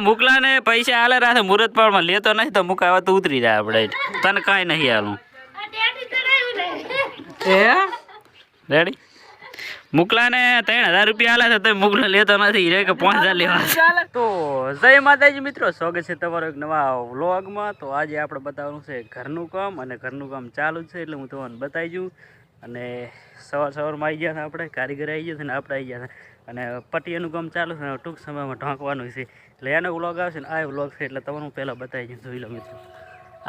મુકલા ને પૈસા આલે રાખે મુહૂર્ત પાડમાં લેતો નહીં તો મુકા તો ઉતરી જાય આપણે. તને કાંઈ નહીં હાલું રેડી મુકલા ને ત્રણ હજાર રૂપિયા આલે છે તો મુકલો લેતો નથી. રે કે પાંચ હજાર લેવા. તો જય માતાજી મિત્રો સ્વાગત છે તમારો એક નવા વ્લોગમાં. તો આજે આપણે બતાવવાનું છે ઘરનું કામ અને ઘરનું કામ ચાલુ જ છે એટલે હું તમને બતાવી જઉં. અને સવાર સવારમાં આવી ગયા હતા આપણે કારીગર આવી ગયા છે ને આપણે આવી ગયા હતા. અને પટિયાનું કામ ચાલુ છે ટૂંક સમયમાં ઢાંકવાનું છે. એટલે એનો વ્લોગ આવશે ને આ વ્લોગ છે, એટલે તમને હું પહેલાં બતાવી જોઈ લો મિત્રો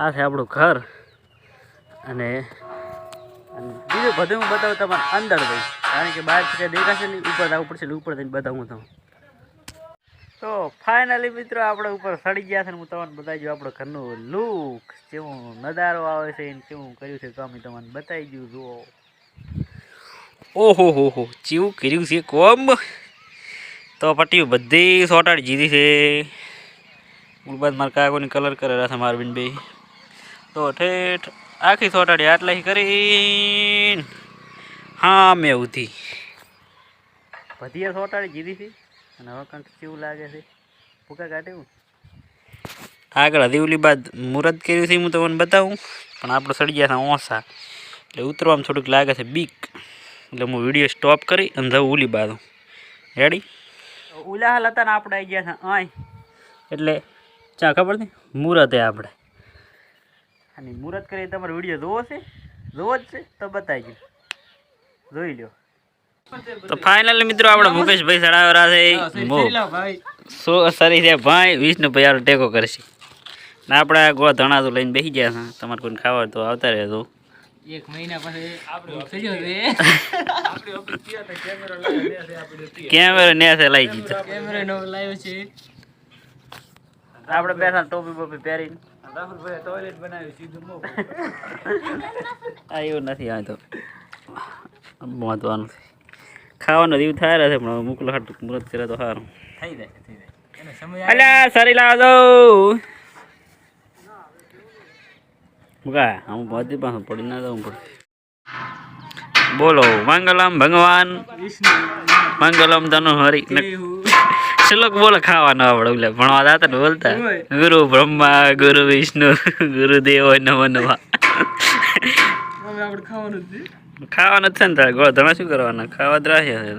આ છે આપણું ઘર. અને બીજું બધું હું બતાવું તમારે અંદર ભાઈ. કારણ કે બહાર છે, દેખાશે નહીં, ઉપર આવવું પડશે ઉપર જઈને બતાવું તમને. તો ફાઇનલી મિત્રો આપણે ઉપર સડી ગયા છે ને હું તમને બતાવી દઉં આપણો ઘરનું લુક કેવું નજારો આવે છે કેવું કર્યું છે તો અમે તમને બતાવી દઉં, જુઓ. ઓહો હો હો ચીવું કર્યું છે કોમ. તો પટ્ટી બધી સોટાડી જીધી છે. ગુલબાદ મારા કાકોની કલર કરેલા છે મારવીનભાઈ તો ઠેઠ આખી સોટાડી આટલા કરી હા મેં ઉધી. બધી સોટાડી જીધી છે અને હવે કંઈક ચીવું લાગે છે. ભૂકા કાઢ્યું? આગળ હદી બાદ મુરત કર્યું છે, હું તમને બતાવું. પણ આપણે સડી ગયા છે ઓસા. એટલે ઉતરવામાં થોડુંક લાગે છે બીક. એટલે હું વીડિયો સ્ટોપ કરી અને જવું ઉલી બાજુ. રેડી ઉલા હાલ હતા ને આપણે આવી ગયા છે આય. એટલે ચા ખબર નહીં મુહૂર્તે આપણે. અને મુહૂર્ત કરી તમારો વીડિયો જોવો છે? જોવો જ છે? તો બતાવી જોઈ લ્યો. તો ફાઇનલી મિત્રો આપણે મુકેશભાઈ સડાવરા છે. સરી છે ભાઈ. વિષ્ણુ ભાઈ? આરો ટેકો કરશે. ને આપણે આ ગોળ ધણા તો લઈને બેસી ગયા છે. તમારે કોઈને ખાવા તો આવતા રહેજો. એક મહિના પછી આપણે કેમેરો નેસે લઈ દીધો. કેમેરો નવો લાવ્યો છે. આપણે બેઠા ટોપી બોપી પહેરીને. રાહુલભાઈ ટોયલેટ બનાવ્યું સીધું મો આ એવું નથી આ તો મહત્વનું છે ખાવાનો દીવ થાય રહે છે પણ મોકલો હાટ મુરત કરે તો સારું થઈ જાય થઈ જાય. સમય અલ્યા સારી લાવો. મુકા હું બધી પાસે પડી ના જવું પડે. બોલો મંગલમ ભગવાન. મંગલમ તનુ હરી શ્લોક બોલો ખાવાનો આવડે એટલે ભણવા દાતા ને બોલતા. ગુરુ બ્રહ્મા ગુરુ વિષ્ણુ ગુરુદેવ નમો નમઃ. ખાવાનું જ છે છે ને તારે. ગોળ તમે શું કરવાના? ખાવા જ રાખ્યા છે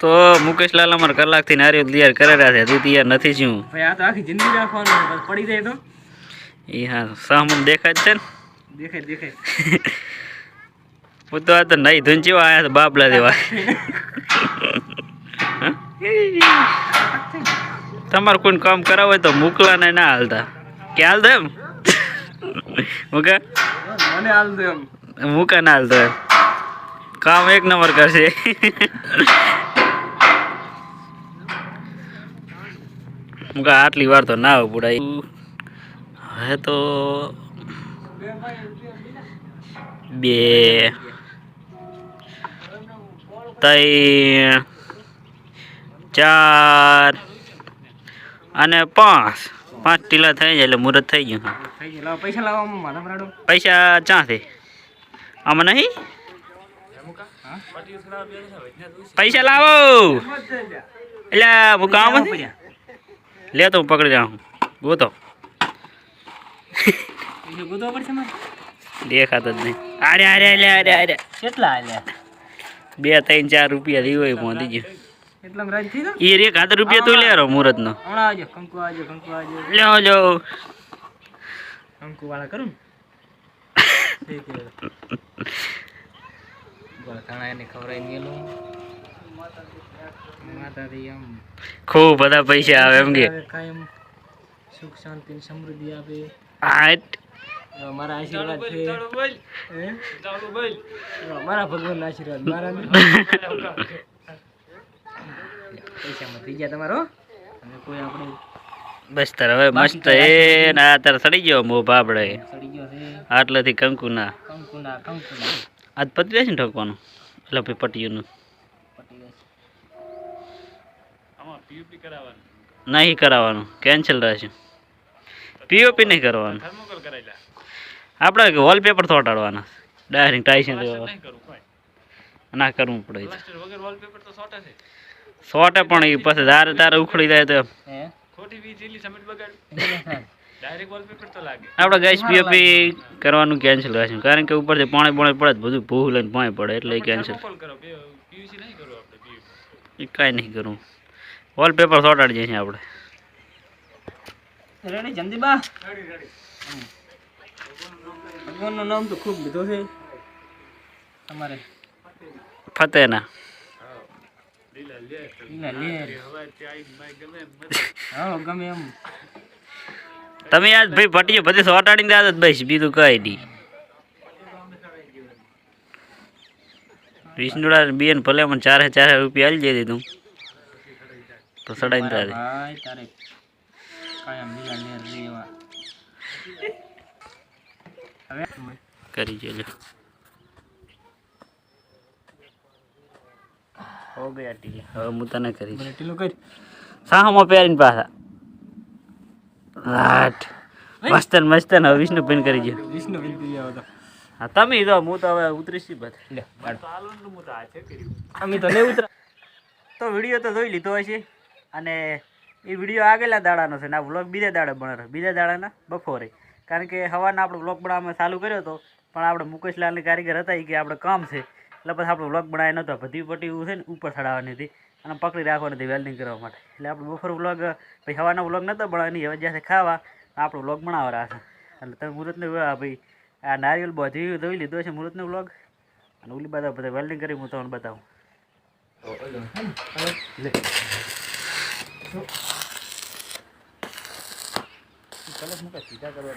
તો. મુકેશ લાલ અમારે કલાકથી નારિયેળ તૈયાર કરે રહ્યા છે. તું તૈયાર નથી ભાઈ આ તો આખી જિંદગી રાખવાનું પડી જાય તો. એ હા સામું દેખાય છે ને? દેખાય દેખાય. હું તો આ તો નહીં ધૂન ચેવા આયા તો બાપલા દેવા તમારે કોઈ કામ કરાવ તો મોકલા ને ના હાલતા. કે હાલતા એમ? મૂકા મને હાલ દે એમ. મૂકા ના હાલતો એમ? કામ એક નંબર કરશે. મૂકા આટલી વાર તો ના પુડાય હવે તો બે. ત્રણ ચાર અને પાંચ. પાંચ ટીલા થઈ જાય એટલે મુહૂર્ત થઈ ગયું. પૈસા લાવવા પૈસા ચાંથી આમાં નહીં? પૈસા લાવો. એટલે હું કામ લે તો હું પકડી જાઉં. ગોતો. ગોતવા પડશે મારે? દેખાતો જ નહીં. અરે અરે અરે અરે અરે કેટલા આલ્યા? બે ત્રણ ચાર રૂપિયા દીવો એ પહોંચી ગયો એટલામાં રાજ થઈ એ એક હાથર રૂપિયા તું લેરો મુહૂર્તનો. હમણાં આવજો કંકુ આવજો કંકુ આવજો. લ્યો લો કંકુ વાળા કરું ને? ઘણા એને ખવડાવી ગયેલું. માતાજી આમ ખૂબ બધા પૈસા આવે એમ કે. સુખ શાંતિ સમૃદ્ધિ આપે. આઠ. મારા આશીર્વાદ છે. મારા ભગવાન આશીર્વાદ. મારા પૈસામાં થઈ ગયા તમારો? અને કોઈ આપણે બસ તાર હવે મસ્ત એ ના તાર સડી ગયો મો ગયો આટલેથી કંકુ ના કંકુના. આજ પતી રહેશે ને ઠોકવાનું એટલે ભાઈ પટીયુંનું. પટી નહીં કરાવવાનું. કેન્સલ રહેશે. પીઓપી નહીં કરવાનું. આપણે વોલપેપર ચોંટાડવાના ડાયરેક્ટ ટાઈશન ના કરવું પડે સોટે પણ એ પછી તારે તારે ઉખડી જાય તો. આપણે ગેસ પીઓપી કરવાનું કેન્સલ રાખ્યું કારણ કે ઉપરથી પાણી પાણી પડે બધું ભૂખ લઈને પાણી પડે એટલે કેન્સલ કાંઈ નહીં કરવું વોલપેપર સોટાડી જઈએ છીએ આપણે. રેડી જંદીબા ભગવાનનું નામ તો ખૂબ લીધું છે. તમારે. ફતેના. ગમે એમ તમે આજ ભાઈ ભટીએ બધી સોટાડીને આદત ભાઈ બીજું કઈ નહીં. વિષ્ણુડા બેન ભલે મને ચારે ચારે રૂપિયા આલી જઈ દીધું. તો સડાઈને તારે. લેવા હવે કરી જોજો હો ગયા ટીલે હવે હું તને કરી ટીલું કરી. સાહામાં પહેરીને પાછા? હાટ મસ્ત ને મસ્ત ને હવે વિષ્ણુ પેન કરી ગયો વિષ્ણુ વિનંતી આવો તો. હા તમે જો હું તો હવે ઉતરીશ બસ. લે તો અમે તો નહીં ઉતરા તો વીડિયો તો જોઈ લીધો હશે. અને એ વીડિયો આગળના દાડાનો છે ને આ વ્લોગ બીજા દાડે બનાવ્યો બીજા દાડાના બપોરે. કારણ કે હવાના આપણે વ્લોગ બનાવવામાં ચાલુ કર્યો હતો પણ આપણે મુકેશલાલની કારીગર હતા એ કે આપણે કામ છે. એટલે પછી આપણે વ્લોગ બનાવ્યો નહોતો બધી પટ્ટી છે ને ઉપર ચડાવવાની હતી અને પકડી રાખવાની હતી વેલ્ડિંગ કરવા માટે. એટલે આપણે બપોર વ્લોગ ભાઈ હવાનો વ્લોગ નહોતો બનાવવાની હવે જ્યાં ખાવા આપણો વ્લોગ બનાવવા છે એટલે તમે મુહૂર્તને ભાઈ આ નારિયેલ બધી ધોઈ લીધો છે મુહૂર્તનો વ્લોગ અને ઓલી બધા બધા વેલ્ડિંગ કરી હું તમને બતાવું લે. કલર મૂકે સીધા કરવા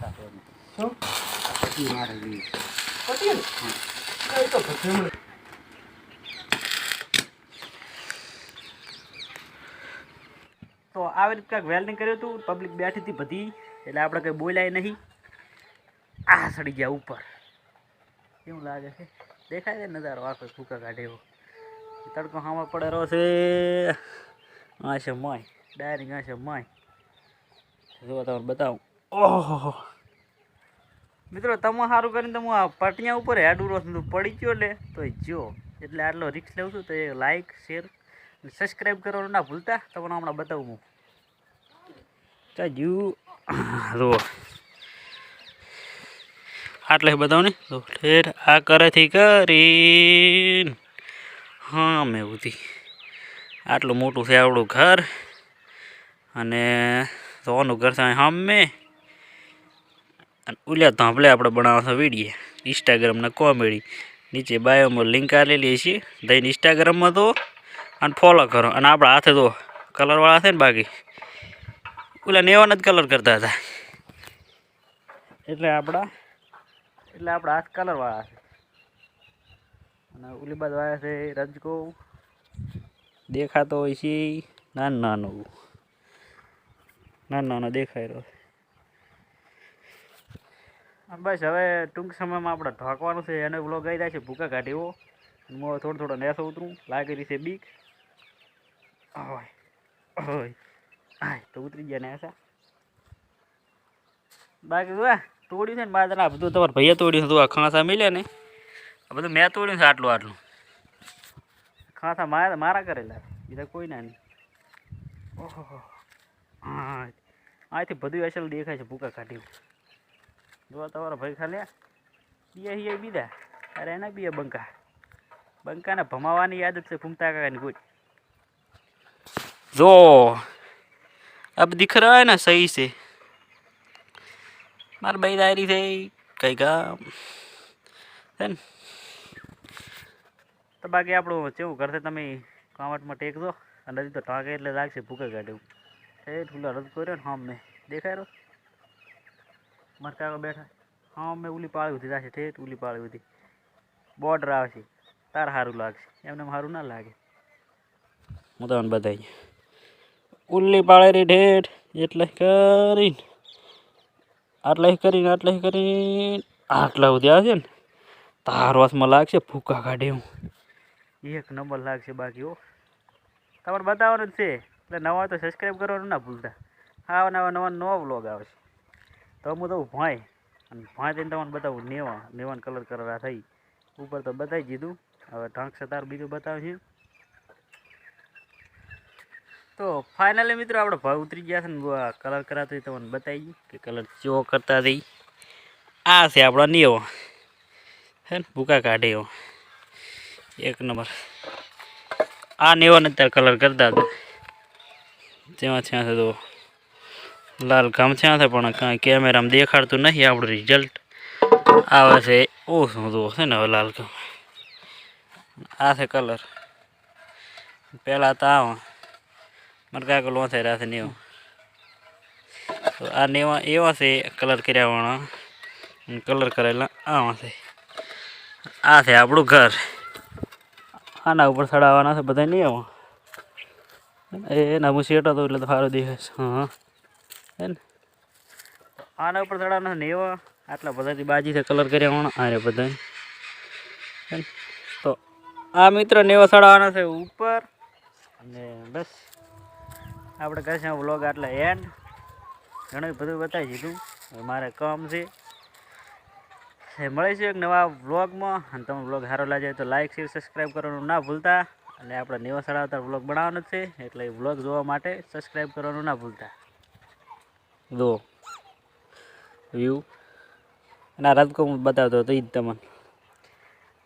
કાપવાનું શું ભજમણ તો આવી રીતે કાંઈક વેલ્ડિંગ કર્યું હતું. પબ્લિક બેઠી હતી બધી, એટલે આપણે કંઈ બોલાય નહીં. આ સડી ગયા ઉપર. કેવું લાગે છે? દેખાય છે નજારો આખો ફૂકા કાઢે એવો. તડકો હામાં પડેલો છે. આ છે મોય, ડાયરેક્ટ આ છે મોય. જો તમને બતાવું. ઓહો મિત્રો, તમે સારું કરીને તમે આ પટિયા ઉપર હેડ ઉરો પડી ગયો એટલે તો જો, એટલે આટલો રિક્સ લઉં છું, તો એ લાઈક શેર સબસ્ક્રાઈબ કરવાનું ના ભૂલતા. તમને હમણાં બતાવું હું. ચાજુ રો આટલે બતાવું ને. ઠેર આ કરેથી કરીને. હા, મેં ઉધી. આટલું મોટું છે આપણું ઘર. અને સોનું ઘર છે સામે. અને ઉલ્યા ધાંભલે આપણે બનાવવા વિડીએ ઇન્સ્ટાગ્રામના કોમેડી નીચે બાયોમાં લિંક આલેલી છે દઈને ઇન્સ્ટાગ્રામમાં તો. અને ફોલો કરો. અને આપણા હાથે તો કલરવાળા છે ને બાકી. ઓલા નેવાના જ કલર કરતા હતા. એટલે આપણા એટલે આપણા હાથ કલરવાળા છે. અને ઓલી બાજુ આવ્યા છે રજકો. દેખાતો હોય છે નાનું નાનું. નાનું નાનો દેખાય રહ્યો બસ હવે ટૂંક સમયમાં આપણે ઢોકવાનું છે. એને વ્લોગ આવી જાય છે ભૂકા કાઢીવો. હું થોડો થોડો નેસો ઉતરું. લાગેલી છે બીક. ઓય આય, તો ઉતરી ગયા નેસા. બાકી તોડ્યું છે ને આ બધું તમારા ભાઈએ તોડ્યું છે. તું આ ખાંસા મિલે ને. આ બધું મેં તોડ્યું છે આટલું આટલું. ખાસા મારા મારા કરેલા બીજા કોઈ ના નહીં. ઓહો હા. આથી બધું અસલ દેખાય છે ભૂકા કાઢ્યું જો તમારા ભાઈ ખાલે બીજા હિયા બીજા. અરે એના બીએ બંકા. બંકાને ભમાવાની યાદ જ છે ફૂમતા કાકાની કોઈ જો આ દીખ રહ્યા ને સહી છે. મારા ભાઈ દારી થઈ કઈ ગામ છે ને? તો બાકી આપણું કેવું કરશે તમે કામટમાં ટેકજો અને હજી તો ટાંકે એટલે લાગશે ભૂકે કાઢ્યું એ ઠુલા રદ કર્યો ને હા મેં દેખાય રહ્યો? મારા બેઠા. હા મેં ઉલી પાળી હતી થશે ઠેઠ ઉલી પાળી હતી. બોર્ડર આવશે. તાર સારું લાગશે. એમને સારું ના લાગે. હું તમને બતાવી ઉલ્લી પાળેરી ઠેઠ એટલે કરીને. આટલા કરીને આટલા કરીને. આટલા સુધી આવશે ને? તાર વાસમાં લાગશે ફૂકા કાઢે હું. એક નંબર લાગશે બાકી, હો. તમારે બતાવવાનું જ છે. એટલે નવા તો સબસ્ક્રાઈબ કરવાનું ના ભૂલતા. આવા નવા નવા નવા બ્લોગ આવશે તો હું તો ભાઈ, અને ભાઈ થઈને તમને બતાવું, નેવા, નેવાન કલર કરવા થઈ. ઉપર તો બતાવી દીધું. હવે ઢાંક છે તાર બીજું બતાવશે. તો ફાઇનલી મિત્રો આપણે ભાવ ઉતરી ગયા છે ને કલર કરાતો તમને બતાવી કે કલર ચો કરતા થઈ. આ છે આપણો નિયો હે ને, ભૂકા કાઢે એવો. એક નંબર. આ નેવાને અત્યારે કલર કરતા હતા તેમાં ત્યાં છે તો લાલ કામ ત્યાં છે પણ કાંઈ કેમેરામાં દેખાડતું નહીં આપણું રિઝલ્ટ આવે છે ઓછું તો છે ને હવે લાલ કામ આ છે કલર પહેલાં તો આવા. મારે કાકો રહ્યા છે નેવા. તો આ નેવા એવા છે કલર કર્યા વાળા કલર કરેલા. આવા છે. આ છે આપણું ઘર. આના ઉપર ચડાવવાના છે બધા નહીં આવો? એ ના હું શેટ હતો એટલે તો સારું દેખાય હા, હે. ને? આના ઉપર ચડાવવાના છે ને આટલા બધાથી બાજીથી કલર કર્યા હોણ. અરે બધા તો આ મિત્ર નેવા ચડાવવાના છે ઉપર. અને બસ. આપણે કહીશું વ્લોગ આટલે એન્ડ ઘણું બધું બતાવી દીધું. મારે કામ છે. મળીશું એક નવા વ્લોગમાં. અને તમને વ્લોગ સારો લાગે તો લાઇક શેર સબસ્ક્રાઈબ કરવાનું ના ભૂલતા. અને આપણે નેવા સડાવતા વ્લોગ બનાવવાનો છે, એટલે વ્લોગ જોવા માટે સબસ્ક્રાઈબ કરવાનું ના ભૂલતા. જો વ્યૂ અને આ રાતકો હું બતાવતો હતો એ જ તમને.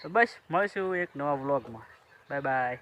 તો બસ, મળીશું એક નવા વ્લોગમાં. Bye bye